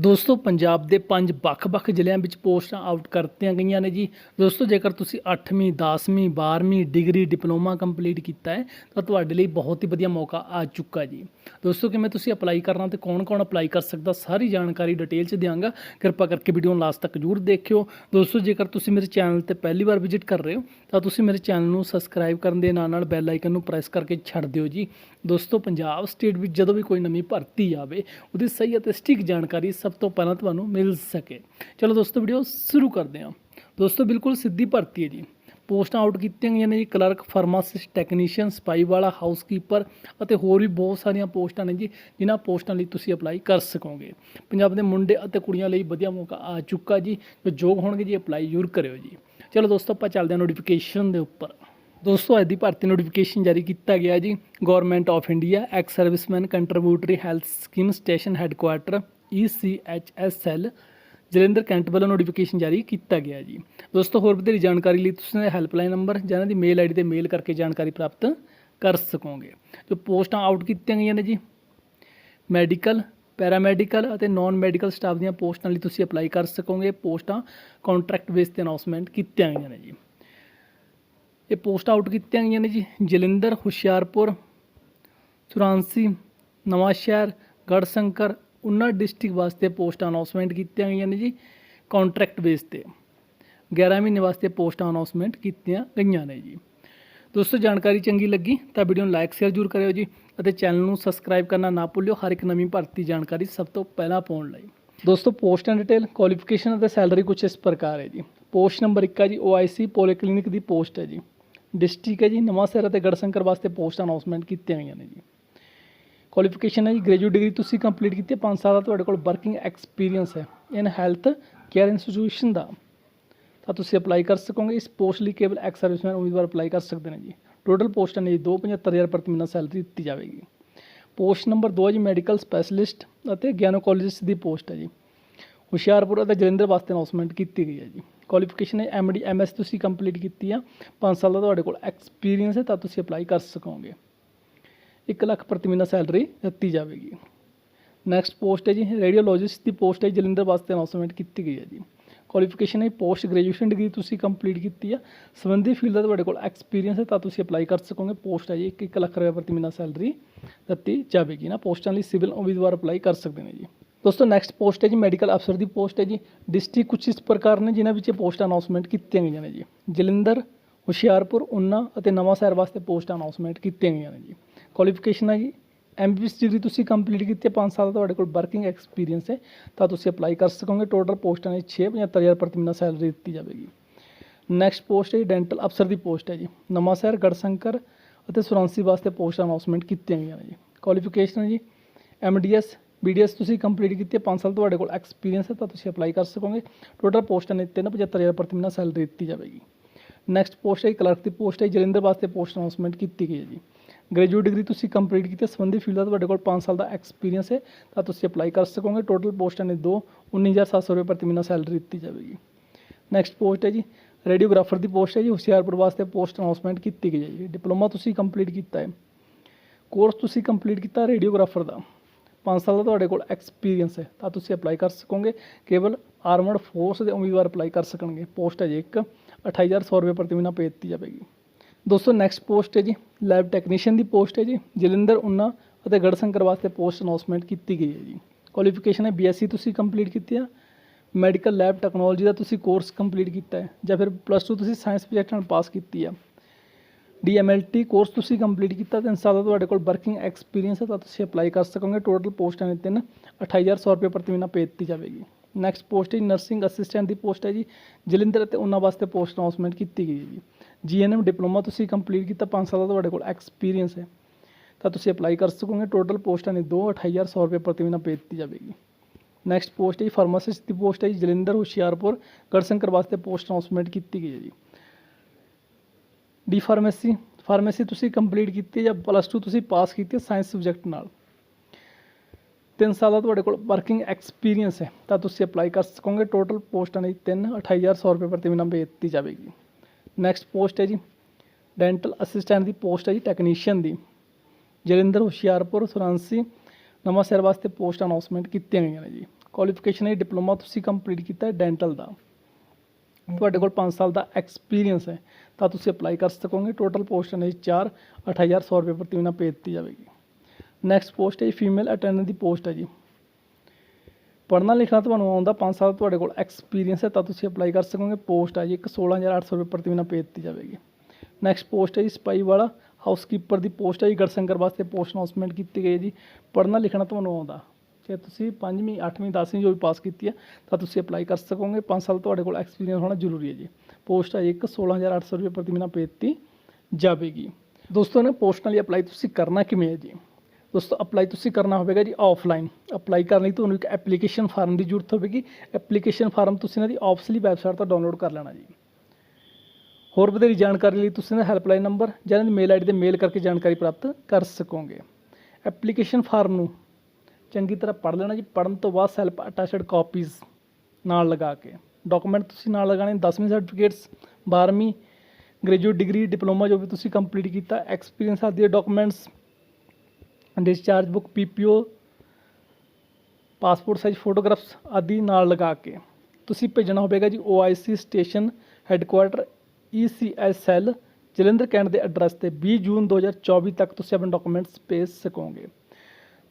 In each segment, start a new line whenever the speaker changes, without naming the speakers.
ਦੋਸਤੋ, ਪੰਜਾਬ ਦੇ ਪੰਜ ਵੱਖ-ਵੱਖ ਜ਼ਿਲ੍ਹਿਆਂ ਵਿੱਚ ਪੋਸਟਾਂ ਆਊਟ ਕਰਤੀਆਂ ਗਈਆਂ ਨੇ ਜੀ। ਦੋਸਤੋ, ਜੇਕਰ ਤੁਸੀਂ 8ਵੀਂ 10ਵੀਂ 12ਵੀਂ ਡਿਗਰੀ, ਡਿਪਲੋਮਾ ਕੰਪਲੀਟ ਕੀਤਾ ਹੈ, ਤਾਂ ਤੁਹਾਡੇ ਲਈ ਬਹੁਤ ਹੀ ਵਧੀਆ ਮੌਕਾ ਆ ਚੁੱਕਾ ਜੀ। ਦੋਸਤੋ, ਕਿਵੇਂ ਤੁਸੀਂ ਅਪਲਾਈ ਕਰਨਾ ਤੇ ਕੌਣ-ਕੌਣ ਅਪਲਾਈ ਕਰ ਸਕਦਾ, ਸਾਰੀ ਜਾਣਕਾਰੀ ਡਿਟੇਲ 'ਚ ਦਿਆਂਗਾ। ਕਿਰਪਾ ਕਰਕੇ ਵੀਡੀਓ ਨੂੰ ਲਾਸਟ ਤੱਕ ਜ਼ਰੂਰ ਦੇਖਿਓ। ਦੋਸਤੋ, ਜੇਕਰ ਤੁਸੀਂ ਮੇਰੇ ਚੈਨਲ ਤੇ ਪਹਿਲੀ ਵਾਰ ਵਿਜ਼ਿਟ ਕਰ ਰਹੇ ਹੋ, ਤਾਂ ਤੁਸੀਂ ਮੇਰੇ ਚੈਨਲ ਨੂੰ ਸਬਸਕ੍ਰਾਈਬ ਕਰਨ ਦੇ ਨਾਲ ਨਾਲ ਬੈਲ ਆਈਕਨ ਨੂੰ ਪ੍ਰੈਸ ਕਰਕੇ ਛੱਡ ਦਿਓ ਜੀ। ਦੋਸਤੋ, ਪੰਜਾਬ ਸਟੇਟ ਵਿੱਚ ਜਦੋਂ ਵੀ ਕੋਈ ਨਵੀਂ ਭਰਤੀ ਆਵੇ, ਉਹਦੀ ਸਹੀ ਅਤੇ ਸਟਿਕ ਜਾਣਕਾਰੀ ਸਭ ਤੋਂ ਪਹਿਲਾਂ ਤੁਹਾਨੂੰ ਮਿਲ ਸਕੇ। ਚਲੋ ਦੋਸਤੋ ਵੀਡੀਓ ਸ਼ੁਰੂ ਕਰਦੇ ਹਾਂ। ਦੋਸਤੋ, ਬਿਲਕੁਲ ਸਿੱਧੀ ਭਰਤੀ ਹੈ ਜੀ। ਪੋਸਟਾਂ ਆਊਟ ਕੀਤੀਆਂ ਗਈਆਂ ਨੇ ਜੀ ਕਲਰਕ ਫਾਰਮਾਸਿਸਟ ਟੈਕਨੀਸ਼ੀਅਨ ਸਪਾਈ ਵਾਲਾ ਹਾਊਸਕੀਪਰ ਅਤੇ ਹੋਰ ਵੀ ਬਹੁਤ ਸਾਰੀਆਂ ਪੋਸਟਾਂ ਨੇ ਜੀ, ਜਿਨ੍ਹਾਂ ਪੋਸਟਾਂ ਲਈ ਤੁਸੀਂ ਅਪਲਾਈ ਕਰ ਸਕੋਗੇ। ਪੰਜਾਬ ਦੇ ਮੁੰਡੇ ਅਤੇ ਕੁੜੀਆਂ ਲਈ ਵਧੀਆ ਮੌਕਾ ਆ ਚੁੱਕਾ ਜੀ, ਜੋ ਯੋਗ ਹੋਣਗੇ ਜੀ ਅਪਲਾਈ ਜ਼ਰੂਰ ਕਰਿਓ ਜੀ। ਚਲੋ ਦੋਸਤੋ, ਆਪਾਂ ਚੱਲਦੇ ਹਾਂ ਨੋਟੀਫਿਕੇਸ਼ਨ ਦੇ ਉੱਪਰ। ਦੋਸਤੋ, ਅੱਜ ਦੀ ਭਰਤੀ ਨੋਟੀਫਿਕੇਸ਼ਨ ਜਾਰੀ ਕੀਤਾ ਗਿਆ ਜੀ। Government of India ex serviceman contributory health scheme station headquarter E ECHSL Jalandhar cantt ਵੱਲੋਂ ਨੋਟੀਫਿਕੇਸ਼ਨ ਜਾਰੀ ਕੀਤਾ ਗਿਆ ਜੀ। ਦੋਸਤੋ, ਹੋਰ ਵਧੇਰੀ ਜਾਣਕਾਰੀ ਲਈ ਤੁਸੀਂ ਹੈਲਪਲਾਈਨ ਨੰਬਰ ਜਾਂ ਇਹਨਾਂ ਦੀ ਮੇਲ ਆਈਡੀ ਤੇ ਮੇਲ ਕਰਕੇ ਜਾਣਕਾਰੀ ਪ੍ਰਾਪਤ ਕਰ ਸਕੋਗੇ। ਜੋ ਪੋਸਟਾਂ ਆਊਟ ਕੀਤੀਆਂ ਗਈਆਂ ਨੇ ਜੀ ਮੈਡੀਕਲ ਪੈਰਾਮੈਡੀਕਲ ਅਤੇ ਨਾਨ ਮੈਡੀਕਲ ਸਟਾਫ ਦੀਆਂ ਪੋਸਟਾਂ ਲਈ ਤੁਸੀਂ ਅਪਲਾਈ ਕਰ ਸਕੋਗੇ। ਪੋਸਟਾਂ ਕੰਟਰੈਕਟ ਬੇਸ ਤੇ ਅਨਾਉਂਸਮੈਂਟ ਕੀਤੀਆਂ ਗਈਆਂ ਨੇ ਜੀ। ਇਹ ਪੋਸਟ ਆਊਟ ਕੀਤੀਆਂ ਗਈਆਂ ਨੇ ਜੀ। ਜਲੰਧਰ, ਹੁਸ਼ਿਆਰਪੁਰ, ਚੁਰਾਂਸੀ, ਨਵਾਂਸ਼ਹਿਰ ਗੜਸ਼ੰਕਰ ਉਹਨਾਂ ਡਿਸਟ੍ਰਿਕਟ ਵਾਸਤੇ ਪੋਸਟ ਅਨਾਉਂਸਮੈਂਟ ਕੀਤੀਆਂ ਗਈਆਂ ਨੇ ਜੀ। ਕੰਟਰੈਕਟ ਬੇਸ ਤੇ 11 ਮਹੀਨੇ ਵਾਸਤੇ ਪੋਸਟ ਅਨਾਉਂਸਮੈਂਟ ਕੀਤੀਆਂ ਗਈਆਂ ਨੇ ਜੀ। ਦੋਸਤੋ, ਜਾਣਕਾਰੀ ਚੰਗੀ ਲੱਗੀ ਤਾਂ ਵੀਡੀਓ ਨੂੰ ਲਾਈਕ, ਸ਼ੇਅਰ ਜ਼ਰੂਰ ਕਰਿਓ ਜੀ ਅਤੇ ਚੈਨਲ ਨੂੰ ਸਬਸਕ੍ਰਾਈਬ ਕਰਨਾ ਨਾ ਭੁੱਲਿਓ। ਹਰ ਇੱਕ ਨਵੀਂ ਭਰਤੀ ਜਾਣਕਾਰੀ ਸਭ ਤੋਂ ਪਹਿਲਾਂ ਪਾਉਣ ਲਈ। ਦੋਸਤੋ, ਪੋਸਟ ਐਂਡ ਡਿਟੇਲ, ਕੁਆਲੀਫਿਕੇਸ਼ਨ ਅਤੇ ਸੈਲਰੀ ਕੁਝ ਇਸ ਪ੍ਰਕਾਰ ਹੈ ਜੀ। ਪੋਸਟ ਨੰਬਰ 1 ਹੈ ਜੀ। OIC ਪੋਲੀਕਲੀਨਿਕ ਦੀ ਪੋਸਟ ਹੈ ਜੀ। ਡਿਸਟ੍ਰਿਕਟ ਹੈ ਜੀ ਨਵਾਂਸ਼ਹਿਰ ਅਤੇ ਗੜਸ਼ੰਕਰ ਵਾਸਤੇ ਪੋਸਟ ਅਨਾਉਂਸਮੈਂਟ ਕੀਤੀਆਂ ਗਈਆਂ ਨੇ ਜੀ। ਕੁਆਲੀਫਿਕੇਸ਼ਨ ਹੈ ਜੀ ਗ੍ਰੈਜੂਏਟ ਡਿਗਰੀ ਤੁਸੀਂ ਕੰਪਲੀਟ ਕੀਤੀ ਹੈ 5 ਸਾਲ ਦਾ ਤੁਹਾਡੇ ਕੋਲ ਵਰਕਿੰਗ ਐਕਸਪੀਰੀਅੰਸ ਹੈ। ਇਨ ਹੈਲਥ ਕੇਅਰ ਇੰਸਟੀਟਿਊਸ਼ਨ ਦਾ। ਤਾਂ ਤੁਸੀਂ ਅਪਲਾਈ ਕਰ ਸਕੋਗੇ, ਇਸ ਪੋਸਟ ਲਈ ਕੇਵਲ ਐਕਸ ਸਰਵਿਸਮੈਨ ਉਮੀਦਵਾਰ ਅਪਲਾਈ ਕਰ ਸਕਦੇ ਨੇ ਜੀ। ਟੋਟਲ ਪੋਸਟਾਂ ਨੇ ਜੀ 275000 ਪ੍ਰਤੀ ਮਹੀਨਾ ਸੈਲਰੀ ਦਿੱਤੀ ਜਾਵੇਗੀ। ਪੋਸਟ ਨੰਬਰ 2 ਹੈ ਜੀ ਮੈਡੀਕਲ ਸਪੈਸ਼ਲਿਸਟ ਅਤੇ ਗੈਨੋਕੋਲੋਜਿਸਟ ਦੀ ਪੋਸਟ ਹੈ ਜੀ। ਹੁਸ਼ਿਆਰਪੁਰ ਅਤੇ ਜਲੰਧਰ ਵਾਸਤੇ ਅਨਾਉਂਸਮੈਂਟ ਕੀਤੀ ਗਈ ਹੈ ਜੀ। ਕੁਆਲੀਫਿਕੇਸ਼ਨ ਹੈ ਐਮਡੀ ਐਮਐਸ ਤੁਸੀਂ ਕੰਪਲੀਟ ਕੀਤੀ ਆ 5 ਸਾਲ ਦਾ ਤੁਹਾਡੇ ਕੋਲ ਐਕਸਪੀਰੀਅੰਸ ਹੈ, ਤਾਂ ਤੁਸੀਂ ਅਪਲਾਈ ਕਰ ਸਕੋਗੇ। 1 ਲੱਖ ਪ੍ਰਤੀ ਮਹੀਨਾ ਸੈਲਰੀ ਦਿੱਤੀ ਜਾਵੇਗੀ। ਨੈਕਸਟ ਪੋਸਟ ਹੈ ਜੀ ਰੇਡੀਓਲੋਜਿਸਟ ਦੀ ਪੋਸਟ ਹੈ, ਜਲੰਧਰ ਵਾਸਤੇ ਅਨਾਉਂਸਮੈਂਟ ਕੀਤੀ ਗਈ ਹੈ ਜੀ। ਕੁਆਲੀਫਿਕੇਸ਼ਨ ਹੈ ਪੋਸਟ ਗ੍ਰੈਜੂਏਸ਼ਨ ਡਿਗਰੀ ਤੁਸੀਂ ਕੰਪਲੀਟ ਕੀਤੀ ਆ। ਸੰਬੰਧੀ ਫੀਲਡ ਦਾ ਤੁਹਾਡੇ ਕੋਲ ਐਕਸਪੀਰੀਅੰਸ ਹੈ, ਤਾਂ ਤੁਸੀਂ ਅਪਲਾਈ ਕਰ ਸਕੋਗੇ। ਪੋਸਟ ਹੈ ਜੀ 1 ਲੱਖ ਰੁਪਏ ਪ੍ਰਤੀ ਮਹੀਨਾ ਸੈਲਰੀ ਦਿੱਤੀ ਜਾਵੇਗੀ। ਨਾ ਪੋਸਟਾਂ ਲਈ ਸਿਵਲ ਉਮੀਦਵਾਰ ਅਪਲਾਈ ਕਰ ਸਕਦੇ ਨੇ ਜੀ। ਦੋਸਤੋ ਨੈਕਸਟ ਪੋਸਟ ਹੈ ਜੀ ਮੈਡੀਕਲ ਅਫਸਰ ਦੀ ਪੋਸਟ ਹੈ ਜੀ। ਡਿਸਟ੍ਰਿਕਟ ਕੁਛ ਇਸ ਪ੍ਰਕਾਰ ਨੇ ਜਿਨ੍ਹਾਂ ਵਿੱਚ ਇਹ ਪੋਸਟ ਅਨਾਉਂਸਮੈਂਟ ਕੀਤੀਆਂ ਗਈਆਂ ਨੇ ਜੀ। ਜਲੰਧਰ, ਹੁਸ਼ਿਆਰਪੁਰ, ਉਨਾ ਅਤੇ ਨਵਾਂਸ਼ਹਿਰ ਵਾਸਤੇ ਪੋਸਟ ਅਨਾਉਂਸਮੈਂਟ ਕੀਤੀਆਂ ਗਈਆਂ ਨੇ ਜੀ। ਕੁਆਲੀਫਿਕੇਸ਼ਨ ਹੈ ਜੀ। ਐਮਬੀਬੀਐਸ ਡਿਗਰੀ ਤੁਸੀਂ ਕੰਪਲੀਟ ਕੀਤੀ ਹੈ 5 ਸਾਲ ਦਾ ਤੁਹਾਡੇ ਕੋਲ ਵਰਕਿੰਗ ਐਕਸਪੀਰੀਅੰਸ ਹੈ, ਤਾਂ ਤੁਸੀਂ ਅਪਲਾਈ ਕਰ ਸਕੋਗੇ। ਟੋਟਲ ਪੋਸਟਾਂ ਨੇ 6 ਪ੍ਰਤੀ ਮਹੀਨਾ ਸੈਲਰੀ ਦਿੱਤੀ ਜਾਵੇਗੀ। ਨੈਕਸਟ ਪੋਸਟ ਹੈ ਡੈਂਟਲ ਅਫਸਰ ਦੀ ਪੋਸਟ ਹੈ ਜੀ। ਨਵਾਂ ਸ਼ਹਿਰ ਗੜਸ਼ੰਕਰ ਅਤੇ ਸੁਰਾਂਸੀ ਵਾਸਤੇ ਪੋਸਟ ਅਨਾਉਂਸਮੈਂਟ ਕੀਤੀਆਂ ਗਈਆਂ ਨੇ ਜੀ। ਕੁਆਲੀਫਿਕੇਸ਼ਨ ਹੈ ਜੀ ਐਮਡੀਐਸ ਬੀਡੀਐਸ ਤੁਸੀਂ ਕੰਪਲੀਟ ਕੀਤੀ ਹੈ 5 ਸਾਲ ਤੁਹਾਡੇ ਕੋਲ ਐਕਸਪੀਰੀਅੰਸ ਹੈ, ਤਾਂ ਤੁਸੀਂ ਅਪਲਾਈ ਕਰ ਸਕੋਗੇ। ਟੋਟਲ ਪੋਸਟਾਂ ਨੇ 375000 ਪ੍ਰਤੀ ਮਹੀਨਾ ਸੈਲਰੀ ਦਿੱਤੀ ਜਾਵੇਗੀ। ਨੈਕਸਟ ਪੋਸਟ ਹੈ ਕਲਰਕ ਦੀ ਪੋਸਟ ਹੈ ਜਲੰਧਰ ਵਾਸਤੇ ਪੋਸਟ ਅਨਾਉਂਸਮੈਂਟ ਕੀਤੀ ਗਈ ਹੈ ਜੀ। ਗ੍ਰੈਜੂਏਟ ਡਿਗਰੀ ਤੁਸੀਂ ਕੰਪਲੀਟ ਕੀਤੀ ਹੈ, ਸੰਬੰਧੀ ਫੀਲਡ ਦਾ ਤੁਹਾਡੇ ਕੋਲ 5 ਸਾਲ ਦਾ ਐਕਸਪੀਰੀਅੰਸ ਹੈ, ਤਾਂ ਤੁਸੀਂ ਅਪਲਾਈ ਕਰ ਸਕੋਗੇ। ਟੋਟਲ ਪੋਸਟਾਂ ਨੇ ਦੋ 19700 ਰੁਪਏ ਪ੍ਰਤੀ ਮਹੀਨਾ ਸੈਲਰੀ ਦਿੱਤੀ ਜਾਵੇਗੀ। ਨੈਕਸਟ ਪੋਸਟ ਹੈ ਜੀ ਰੇਡੀਓਗ੍ਰਾਫਰ ਦੀ ਪੋਸਟ ਹੈ ਜੀ, ਹੁਸ਼ਿਆਰਪੁਰ ਵਾਸਤੇ ਪੋਸਟ ਅਨਾਉਂਸਮੈਂਟ ਕੀਤੀ ਗਈ ਹੈ ਜੀ। ਡਿਪਲੋਮਾ ਤੁਸੀਂ ਕੰਪਲੀਟ ਕੀਤਾ ਹੈ। ਕੋਰਸ ਤੁਸੀਂ ਕੰਪਲੀਟ ਕੀਤਾ ਰੇਡੀਓਗ੍ਰਾਫਰ ਦਾ। 5 ਸਾਲ ਦਾ ਤੁਹਾਡੇ ਕੋਲ ਐਕਸਪੀਰੀਅੰਸ ਹੈ, ਤਾਂ ਤੁਸੀਂ ਅਪਲਾਈ ਕਰ ਸਕੋਗੇ। ਕੇਵਲ ਆਰਮਡ ਫੋਰਸ ਦੇ ਉਮੀਦਵਾਰ ਅਪਲਾਈ ਕਰ ਸਕਣਗੇ। ਪੋਸਟ ਹੈ ਜੀ ਇੱਕ 28100 ਰੁਪਏ ਪ੍ਰਤੀ ਮਹੀਨਾ ਪੇ ਦਿੱਤੀ ਜਾਵੇਗੀ। ਦੋਸਤੋ ਨੈਕਸਟ ਪੋਸਟ ਹੈ ਜੀ ਲੈਬ ਟੈਕਨੀਸ਼ੀਅਨ ਦੀ ਪੋਸਟ ਹੈ ਜੀ। ਜਲੰਧਰ, ਉਨਾ ਅਤੇ ਗੜਸ਼ੰਕਰ ਵਾਸਤੇ ਪੋਸਟ ਅਨਾਉਂਸਮੈਂਟ ਕੀਤੀ ਗਈ ਹੈ ਜੀ। ਕੁਆਲੀਫਿਕੇਸ਼ਨ ਹੈ ਬੀਐਸਸੀ ਤੁਸੀਂ ਕੰਪਲੀਟ ਕੀਤੀ ਆ ਮੈਡੀਕਲ ਲੈਬ ਟੈਕਨੋਲੋਜੀ ਦਾ ਤੁਸੀਂ ਕੋਰਸ ਕੰਪਲੀਟ ਕੀਤਾ ਹੈ। ਜਾਂ ਫਿਰ ਪਲੱਸ 2 ਤੁਸੀਂ ਸਾਇੰਸ ਸਬਜੈਕਟ ਨਾਲ ਪਾਸ ਕੀਤੀ ਆ ਡੀਐਮਐਲਟੀ ਕੋਰਸ ਤੁਸੀਂ ਕੰਪਲੀਟ ਕੀਤਾ, ਤਿੰਨ ਸਾਲ ਦਾ ਤੁਹਾਡੇ ਕੋਲ ਵਰਕਿੰਗ ਐਕਸਪੀਰੀਅੰਸ ਹੈ, ਤਾਂ ਤੁਸੀਂ ਅਪਲਾਈ ਕਰ ਸਕੋਗੇ। ਟੋਟਲ ਪੋਸਟਾਂ ਨੇ ਤਿੰਨ 28100 ਰੁਪਏ ਪ੍ਰਤੀ ਮਹੀਨਾ ਪੇ ਦਿੱਤੀ ਜਾਵੇਗੀ। ਨੈਕਸਟ ਪੋਸਟ ਹੈ ਨਰਸਿੰਗ ਅਸਿਸਟੈਂਟ ਦੀ ਪੋਸਟ ਹੈ ਜੀ, ਜਲੰਧਰ ਅਤੇ ਉਹਨਾਂ ਵਾਸਤੇ ਪੋਸਟ ਅਨਾਉਂਸਮੈਂਟ ਕੀਤੀ ਗਈ ਹੈ ਜੀ। ਜੀਐਨਐਮ ਡਿਪਲੋਮਾ ਤੁਸੀਂ ਕੰਪਲੀਟ ਕੀਤਾ 5 ਸਾਲ ਦਾ ਤੁਹਾਡੇ ਕੋਲ ਐਕਸਪੀਰੀਅੰਸ ਹੈ। ਤਾਂ ਤੁਸੀਂ ਅਪਲਾਈ ਕਰ ਸਕੋਗੇ। ਟੋਟਲ ਪੋਸਟਾਂ ਨੇ ਦੋ 28100 ਰੁਪਏ ਪ੍ਰਤੀ ਮਹੀਨਾ ਪੇ ਦਿੱਤੀ ਜਾਵੇਗੀ। ਨੈਕਸਟ ਪੋਸਟ ਹੈ ਜੀ ਫਾਰਮਾਸਿਸਟ ਦੀ ਪੋਸਟ ਹੈ ਜੀ, ਜਲੰਧਰ, ਹੁਸ਼ਿਆਰਪੁਰ ਗੜਸ਼ੰਕਰ ਵਾਸਤੇ ਪੋਸਟ ਅਨਾਉਂਸਮੈਂਟ ਕੀਤੀ ਗਈ ਹੈ ਜੀ। ਡੀ ਫਾਰਮੇਸੀ ਫਾਰਮੇਸੀ ਤੁਸੀਂ ਕੰਪਲੀਟ ਕੀਤੀ ਜਾਂ ਪਲੱਸ 2 ਤੁਸੀਂ ਪਾਸ ਕੀਤੀ ਹੈ ਸਾਇੰਸ ਸਬਜੈਕਟ ਨਾਲ। ਤਿੰਨ ਸਾਲ ਦਾ ਤੁਹਾਡੇ ਕੋਲ ਵਰਕਿੰਗ ਐਕਸਪੀਰੀਅੰਸ ਹੈ, ਤਾਂ ਤੁਸੀਂ ਅਪਲਾਈ ਕਰ ਸਕੋਗੇ। ਟੋਟਲ ਪੋਸਟਾਂ ਨੇ ਤਿੰਨ 28100 ਰੁਪਏ ਪ੍ਰਤੀ ਮਹੀਨਾ ਪੇ ਦਿੱਤੀ ਜਾਵੇਗੀ। ਨੈਕਸਟ ਪੋਸਟ ਹੈ ਜੀ ਡੈਂਟਲ ਅਸਿਸਟੈਂਟ ਦੀ ਪੋਸਟ ਹੈ ਜੀ ਟੈਕਨੀਸ਼ੀਅਨ ਦੀ। ਜਲਿੰਦਰ ਹੁਸ਼ਿਆਰਪੁਰ, ਸੁਰਾਂਸੀ ਨਵਾਂ ਸਿਰ ਵਾਸਤੇ ਪੋਸਟ ਅਨਾਉਂਸਮੈਂਟ ਕੀਤੀਆਂ ਗਈਆਂ ਨੇ ਜੀ। ਕੁਆਲੀਫਿਕੇਸ਼ਨ ਹੈ ਡਿਪਲੋਮਾ ਤੁਸੀਂ ਕੰਪਲੀਟ ਕੀਤਾ ਹੈ ਡੈਂਟਲ ਦਾ। ਤੁਹਾਡੇ ਕੋਲ 5 ਸਾਲ ਦਾ ਐਕਸਪੀਰੀਅੰਸ ਹੈ, ਤਾਂ ਤੁਸੀਂ ਅਪਲਾਈ ਕਰ ਸਕੋਗੇ। ਟੋਟਲ ਪੋਸਟਾਂ ਨੇ 4 8100 ਰੁਪਏ ਪ੍ਰਤੀ ਮਹੀਨਾ ਪੇ ਦਿੱਤੀ ਜਾਵੇਗੀ। ਨੈਕਸਟ ਪੋਸਟ ਹੈ ਫੀਮੇਲ ਅਟੈਂਡੈਂਟ ਦੀ ਪੋਸਟ ਹੈ ਜੀ। ਪੜ੍ਹਨਾ ਲਿਖਣਾ ਤੁਹਾਨੂੰ ਆਉਂਦਾ 5 ਸਾਲ ਤੁਹਾਡੇ ਕੋਲ ਐਕਸਪੀਰੀਅੰਸ ਹੈ, ਤਾਂ ਤੁਸੀਂ ਅਪਲਾਈ ਕਰ ਸਕੋਗੇ। ਪੋਸਟ ਹੈ ਜੀ ਇੱਕ 16800 ਰੁਪਏ ਪ੍ਰਤੀ ਮਹੀਨਾ ਪੇ ਦਿੱਤੀ ਜਾਵੇਗੀ। ਨੈਕਸਟ ਪੋਸਟ ਹੈ ਜੀ ਸਪਾਈ ਵਾਲਾ ਹਾਊਸਕੀਪਰ ਦੀ ਪੋਸਟ ਹੈ ਜੀ। ਗੜਸੰਗਰ ਵਾਸਤੇ ਪੋਸਟ ਅਨਾਉਂਸਮੈਂਟ ਕੀਤੀ ਗਈ ਹੈ ਜੀ। ਪੜ੍ਹਨਾ ਲਿਖਣਾ ਤੁਹਾਨੂੰ ਆਉਂਦਾ। ਜੇ ਤੁਸੀਂ 5ਵੀਂ 8ਵੀਂ 10ਵੀਂ ਜੋ ਵੀ ਪਾਸ ਕੀਤੀ ਹੈ, ਤਾਂ ਤੁਸੀਂ ਅਪਲਾਈ ਕਰ ਸਕੋਗੇ। 5 ਸਾਲ ਤੁਹਾਡੇ ਕੋਲ ਐਕਸਪੀਰੀਅੰਸ ਹੋਣਾ ਜ਼ਰੂਰੀ ਹੈ ਜੀ। ਪੋਸਟ ਹੈ ਜੀ ਇੱਕ 16800 ਰੁਪਏ ਪ੍ਰਤੀ ਮਹੀਨਾ ਪੇ ਦਿੱਤੀ ਜਾਵੇਗੀ। ਦੋਸਤੋ ਨੇ ਪੋਸਟਾਂ ਲਈ ਅਪਲਾਈ ਤੁਸੀਂ ਕਰਨਾ ਕਿਵੇਂ ਹੈ ਜੀ? ਦੋਸਤੋ ਅਪਲਾਈ ਤੁਸੀਂ ਕਰਨਾ ਹੋਵੇਗਾ ਜੀ ਆਫਲਾਈਨ ਅਪਲਾਈ ਕਰਨ ਲਈ ਤੁਹਾਨੂੰ ਇੱਕ ਐਪਲੀਕੇਸ਼ਨ ਫਾਰਮ ਦੀ ਜ਼ਰੂਰਤ ਹੋਵੇਗੀ। ਐਪਲੀਕੇਸ਼ਨ ਫਾਰਮ ਤੁਸੀਂ ਇਹਨਾਂ ਦੀ ਆਫਸਲੀ ਵੈਬਸਾਈਟ ਤੋਂ ਡਾਊਨਲੋਡ ਕਰ ਲੈਣਾ ਜੀ। ਹੋਰ ਵਧੇਰੀ ਜਾਣਕਾਰੀ ਲਈ ਤੁਸੀਂ ਇਹਨਾਂ ਦਾ ਹੈਲਪਲਾਈਨ ਨੰਬਰ ਜਾਂ ਇਹਨਾਂ ਦੀ ਮੇਲ ਆਈਡੀ ਤੇ ਮੇਲ ਕਰਕੇ ਜਾਣਕਾਰੀ ਪ੍ਰਾਪਤ ਕਰ ਸਕੋਗੇ। ਐਪਲੀਕੇਸ਼ਨ ਫਾਰਮ ਨੂੰ ਚੰਗੀ ਤਰ੍ਹਾਂ ਪੜ੍ਹ ਲੈਣਾ ਜੀ, ਪੜ੍ਹਨ ਤੋਂ ਬਾਅਦ ਸੈਲਫ ਅਟੈਚਡ ਕਾਪੀਜ਼ ਨਾਲ ਲਗਾ ਕੇ। ਡਾਕੂਮੈਂਟ ਤੁਸੀਂ ਨਾਲ ਲਗਾਣੇ 10ਵੀਂ ਸਰਟੀਫਿਕੇਟਸ 12ਵੀਂ ਗ੍ਰੈਜੂਏਟ ਡਿਗਰੀ ਡਿਪਲੋਮਾ ਜੋ ਵੀ ਤੁਸੀਂ ਕੰਪਲੀਟ ਕੀਤਾ ਐਕਸਪੀਰੀਅੰਸ ਆਦਿ ਦੇ documents discharge book PPO passport size photographs ਆਦਿ ਨਾਲ ਲਗਾ ਕੇ। ਤੁਸੀਂ ਭੇਜਣਾ ਹੋਵੇਗਾ ਜੀ OIC station headquarter ECS cell Jalandhar cantt ਦੇ ਐਡਰੈਸ ਤੇ 20 ਜੂਨ 2024 ਤੱਕ ਤੁਸੀਂ ਆਪਣੇ ਡਾਕੂਮੈਂਟਸ ਭੇਜ ਸਕੋਗੇ।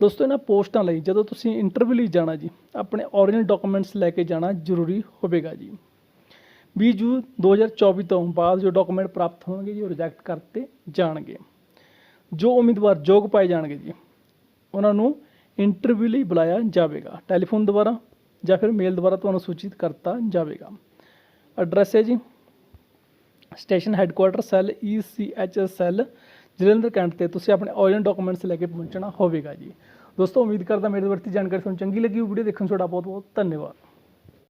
ਦੋਸਤੋ, ਇਹਨਾਂ ਪੋਸਟਾਂ ਲਈ ਜਦੋਂ ਤੁਸੀਂ ਇੰਟਰਵਿਊ ਲਈ ਜਾਣਾ ਜੀ, ਆਪਣੇ ਓਰੀਜਨਲ ਡਾਕੂਮੈਂਟਸ ਲੈ ਕੇ ਜਾਣਾ ਜ਼ਰੂਰੀ ਹੋਵੇਗਾ ਜੀ। 20 ਜੂਨ 2024 ਤੋਂ ਬਾਅਦ ਜੋ ਡਾਕੂਮੈਂਟ ਪ੍ਰਾਪਤ ਹੋਣਗੇ ਜੀ, ਉਹ ਰਿਜੈਕਟ ਕਰਤੇ ਜਾਣਗੇ। ਜੋ ਉਮੀਦਵਾਰ ਯੋਗ ਪਾਏ ਜਾਣਗੇ ਜੀ, ਉਹਨਾਂ ਨੂੰ ਇੰਟਰਵਿਊ ਲਈ ਬੁਲਾਇਆ ਜਾਵੇਗਾ। ਟੈਲੀਫੋਨ ਦੁਆਰਾ ਜਾਂ ਫਿਰ ਮੇਲ ਦੁਆਰਾ ਤੁਹਾਨੂੰ ਸੂਚਿਤ ਕਰਤਾ ਜਾਵੇਗਾ। ਐਡਰੈਸ ਹੈ ਜੀ station headquarter cell ECHS cell Jalandhar cantt ਤੇ ਤੁਸੀਂ ਆਪਣੇ ਓਰੀਜਨਲ ਡਾਕੂਮੈਂਟਸ ਲੈ ਕੇ ਪਹੁੰਚਣਾ ਹੋਵੇਗਾ ਜੀ। ਦੋਸਤੋ, ਉਮੀਦ ਕਰਦਾ ਮੇਰੇ ਵਰਤੀ ਜਾਣਕਾਰੀ ਤੁਹਾਨੂੰ ਚੰਗੀ ਲੱਗੀ ਵੀਡੀਓ ਦੇਖਣ ਤੁਹਾਡਾ ਬਹੁਤ ਬਹੁਤ ਧੰਨਵਾਦ।